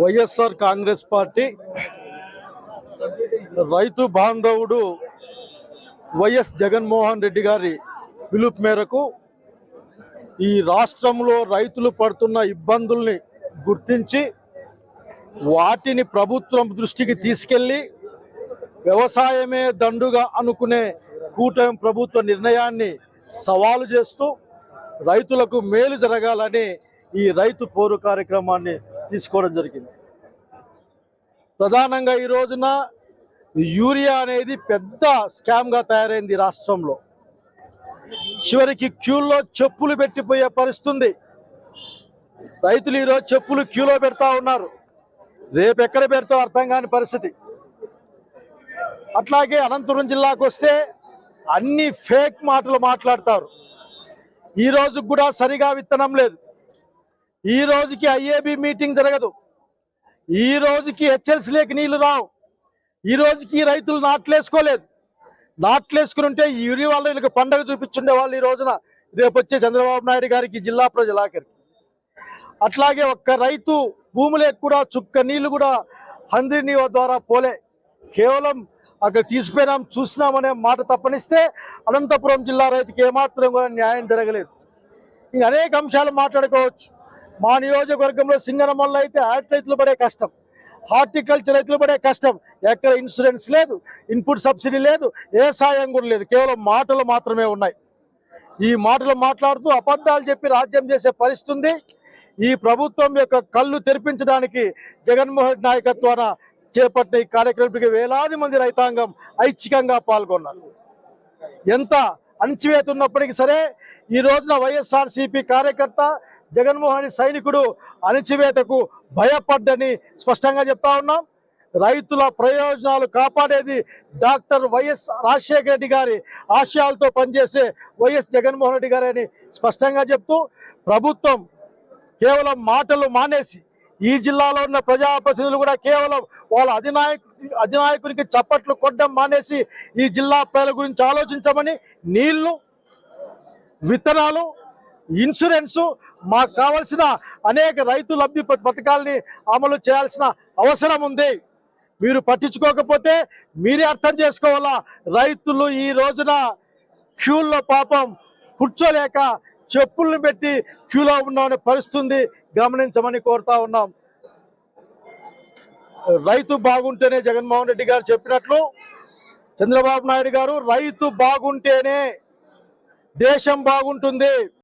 YSR Congress party రైతు బాంధవుడు YS Jaganmohan Reddy గారి పిలుపు మేరకు ఈ రాష్ట్రంలో రైతులు పడుతున్న ఇబ్బందుల్ని గుర్తించి వాటిని ప్రభుత్వం దృష్టికి తీసుకెళ్ళి వ్యవసాయమే దండుగా అనుకునే కూటమి ప్రభుత్వ నిర్ణయాన్ని సవాలు చేస్తూ రైతులకు మేలు జరగాలని ఈ రైతు పోరు కార్యక్రమాన్ని తీసుకోవడం జరిగింది. ప్రధానంగా ఈ రోజున యూరియా అనేది పెద్ద స్కామ్గా తయారైంది రాష్ట్రంలో. చివరికి క్యూల్లో చెప్పులు పెట్టిపోయే పరిస్థితుంది. రైతులు ఈరోజు చెప్పులు క్యూలో పెడతా ఉన్నారు. రేపు ఎక్కడ పెడతావు అర్థం కాని పరిస్థితి. అట్లాగే అనంతపురం జిల్లాకు వస్తే అన్ని ఫేక్ మాటలు మాట్లాడతారు. ఈ కూడా సరిగా విత్తనం లేదు. ఈ రోజుకి ఐఏబి మీటింగ్ జరగదు. ఈ రోజుకి హెచ్ఎల్సీలోకి నీళ్ళు రావు. ఈ రోజుకి రైతులు నాట్లేసుకోలేదు. నాట్లేసుకుని ఉంటే ఇరి వాళ్ళు వీళ్ళకి పండగ చూపించుండే వాళ్ళు ఈ రోజున. రేపు వచ్చే చంద్రబాబు నాయుడు గారికి జిల్లా ప్రజలాఖరికి అట్లాగే ఒక్క రైతు భూములకు కూడా చుక్క నీళ్ళు కూడా హంద్రి ద్వారా పోలే. కేవలం అక్కడ తీసిపోయినాం చూసినామనే మాట తప్పనిస్తే అనంతపురం జిల్లా రైతుకి ఏమాత్రం కూడా న్యాయం జరగలేదు. ఇంక అనేక అంశాలు మాట్లాడుకోవచ్చు. మా నియోజకవర్గంలో సింగనమల్ల అయితే ఆర్ట్ రైతులు పడే కష్టం. హార్టికల్చర్ రైతులు పడే కష్టం. ఎక్కడ ఇన్సూరెన్స్ లేదు ఇన్పుట్ సబ్సిడీ లేదు ఏ సాయం కూడా లేదు. కేవలం మాటలు మాత్రమే ఉన్నాయి. ఈ మాటలు మాట్లాడుతూ అబద్ధాలు చెప్పి రాజ్యం చేసే పరిస్థితి ఉంది. ఈ ప్రభుత్వం యొక్క కళ్ళు తెరిపించడానికి జగన్మోహన్ నాయకత్వాన చేపట్టిన ఈ కార్యక్రమానికి వేలాది మంది రైతాంగం ఐచ్ఛికంగా పాల్గొన్నారు. ఎంత అణచివేత ఉన్నప్పటికీ సరే ఈ రోజున వైఎస్ఆర్సీపీ కార్యకర్త జగన్మోహన్ రెడ్డి సైనికుడు అణచివేతకు భయపడ్డని స్పష్టంగా చెప్తా ఉన్నాం. రైతుల ప్రయోజనాలు కాపాడేది డాక్టర్ వైఎస్ రాజశేఖర రెడ్డి గారి ఆశయాలతో పనిచేసే వైఎస్ జగన్మోహన్ రెడ్డి గారి అని స్పష్టంగా చెప్తూ ప్రభుత్వం కేవలం మాటలు మానేసి ఈ జిల్లాలో ఉన్న ప్రజాప్రతినిధులు కూడా కేవలం వాళ్ళ అధినాయకు అధినాయకునికి చప్పట్లు కొట్టడం మానేసి ఈ జిల్లా ప్రజల గురించి ఆలోచించమని నీళ్ళు విత్తనాలు ఇన్సూరెన్సు మాకు కావలసిన అనేక రైతు లబ్ధి పథకాలని పథకాల్ని అమలు చేయాల్సిన అవసరం ఉంది. మీరు పట్టించుకోకపోతే మీరే అర్థం చేసుకోవాలా? రైతులు ఈ రోజున క్యూల్లో పాపం కూర్చోలేక చెప్పులను పెట్టి క్యూలో ఉన్న పరిస్థితుంది గమనించమని కోరుతా ఉన్నాం. రైతు బాగుంటేనే జగన్మోహన్ రెడ్డి గారు చెప్పినట్లు చంద్రబాబు నాయుడు గారు రైతు బాగుంటేనే దేశం బాగుంటుంది.